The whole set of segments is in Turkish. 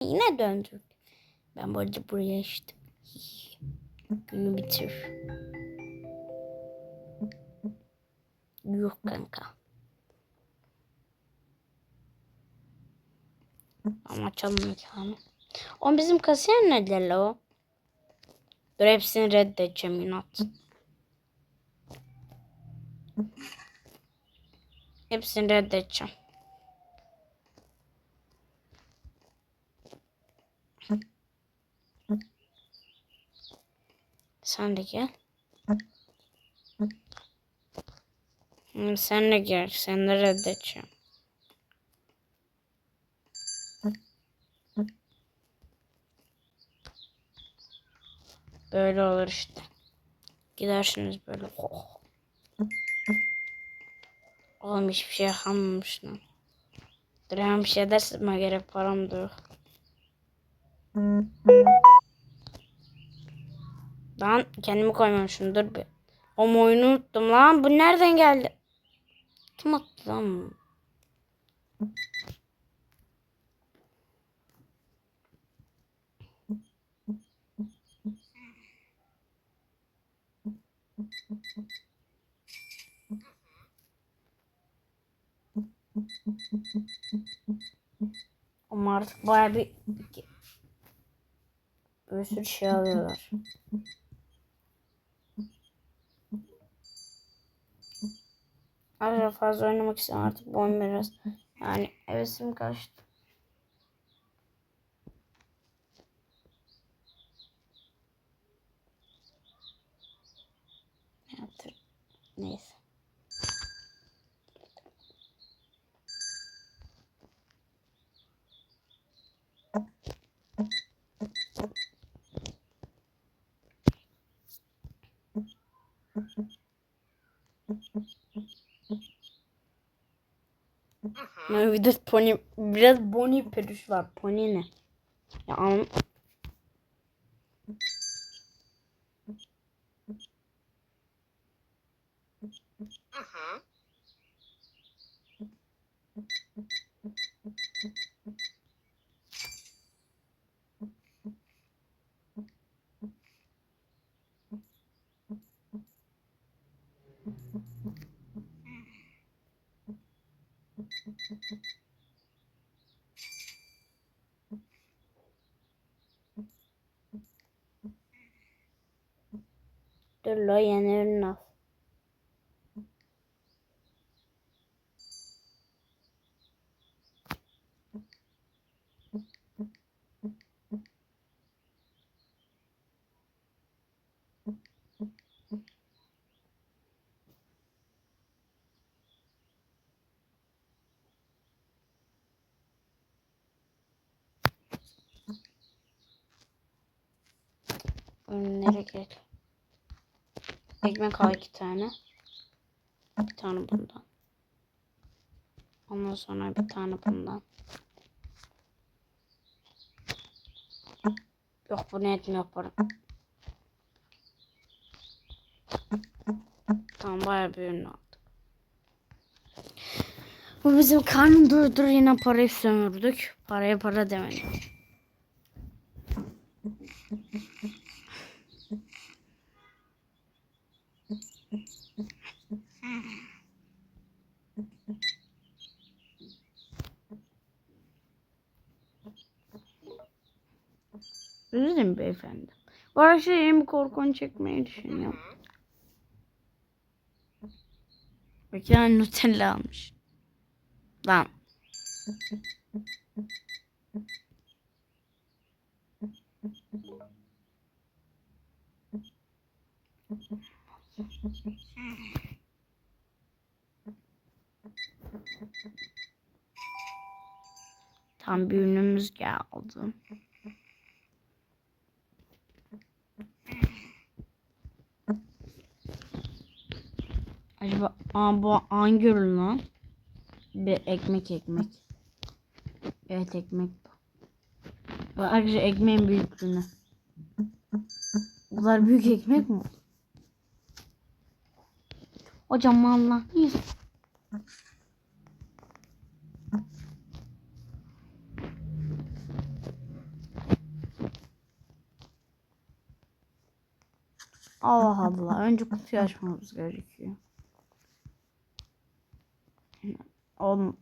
Yine döndük. Ben bu arada buraya işte. Günü bitir. Yok kanka. Ama açalım mekanı. O bizim kasiyer nedir la o? Dur hepsini reddedeceğim inat. Hepsini reddedeceğim. Sen de gel. Hı, Sen de gel. Sen de reddedeceğim. Böyle olur işte. Gidersiniz böyle. Oh. Oğlum hiçbir şey kalmamış lan. Dur hemen bir şey dersime gerek param da yok. Lan kendimi koymamışım dur bir. O oyunu unuttum lan. Bu nereden geldi? Kim attı lan? bunu? Ama artık baya bir bir sürü şey alıyorlar. Arkadaşlar fazla oynamak istiyorum artık bu oyun biraz. Yani hevesim kaçtı. Neyse. Ya bir de pony, biraz pony peruş var. Pony ne? Ya an... Dur lo yenirin al. Önlere gel. Ekmek al iki tane. Bir tane bundan. Ondan sonra bir tane bundan. Yok bu ne etmiyor para. Tamam bayağı bir aldık. Bu bizim karnım durdur yine parayı sömürdük. Paraya para demedim. Üzülün beyefendi. Bu yeni bir korkun çekmeyi düşünüyorum. Peki yani Nutella almış. Lan. Tam bir ürünümüz geldi. Acaba aa, bu hangi ürün lan? Bir ekmek ekmek. Evet ekmek bu. Arkadaşlar ekmeğin büyük ürünü. Bu kadar büyük ekmek mi? Hocam valla. Yürü. Allah Allah. Önce kutuyu açmamız gerekiyor. Oğlum.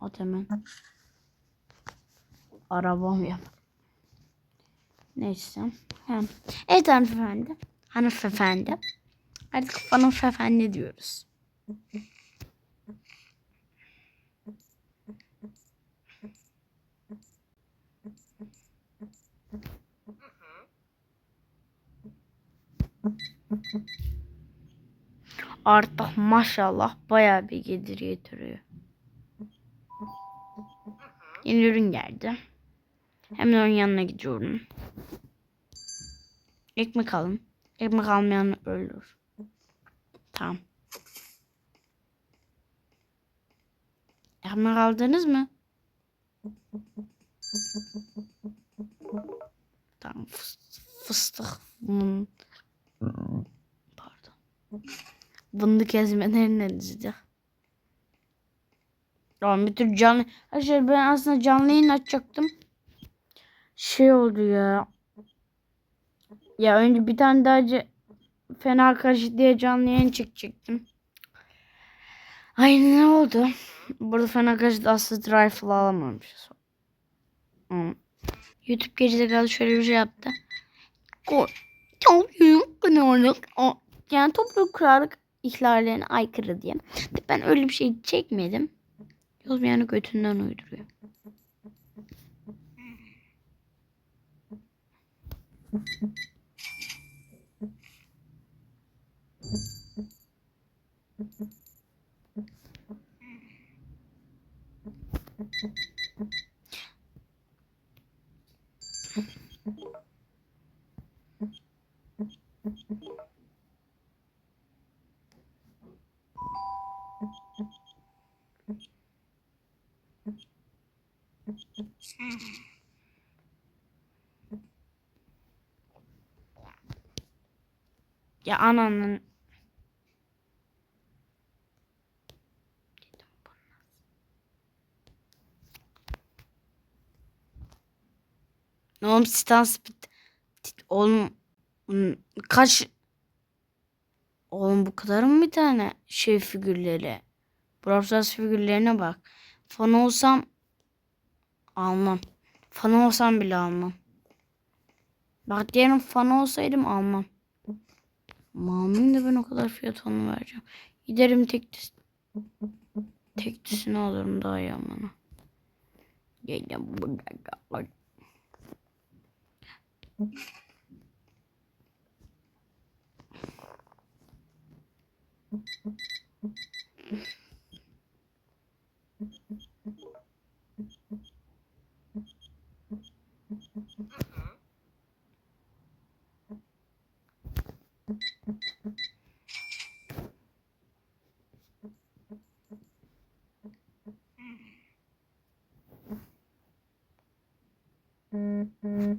O hemen. Arabam yap. Neyse. Hem. Evet hanımefendi. Hanımefendi. Artık hanımefendi diyoruz. Artık maşallah bayağı bir gelir getiriyor. Yeni ürün geldi. Hemen onun yanına gidiyorum. Ekmek alın. Ekmek almayan ölür. Tamam. Ekmek aldınız mı? Tamam. fıs- Fıstık. Pardon. Fındık ezmelerine dizdi. Tamam bir tür canlı. Arkadaşlar ben aslında canlı yayın açacaktım. Şey oldu ya. Ya önce bir tane daha fena karışık diye canlı yayın çekecektim. Ay ne oldu? Burada fena karışık asıl rifle alamamışız. Hmm. YouTube gerizekalı şöyle bir şey yaptı. Topluluk kınarlık. Yani topluluk kurarlık ihlallerine aykırı diye. Ben öyle bir şey çekmedim. Yana götünden uyduruyor. Ya ananın. Oğlum Stan Speed. Oğlum kaç Oğlum bu kadar mı bir tane şey figürleri? Brawl figürlerine bak. Fan olsam almam. Fan olsam bile almam. Bak diyelim fan olsaydım almam. Malmıyım da ben o kadar fiyat onu vereceğim. Giderim tek düz. Tek düzünü alırım daha iyi amına. Gelin burada. Mm-hmm.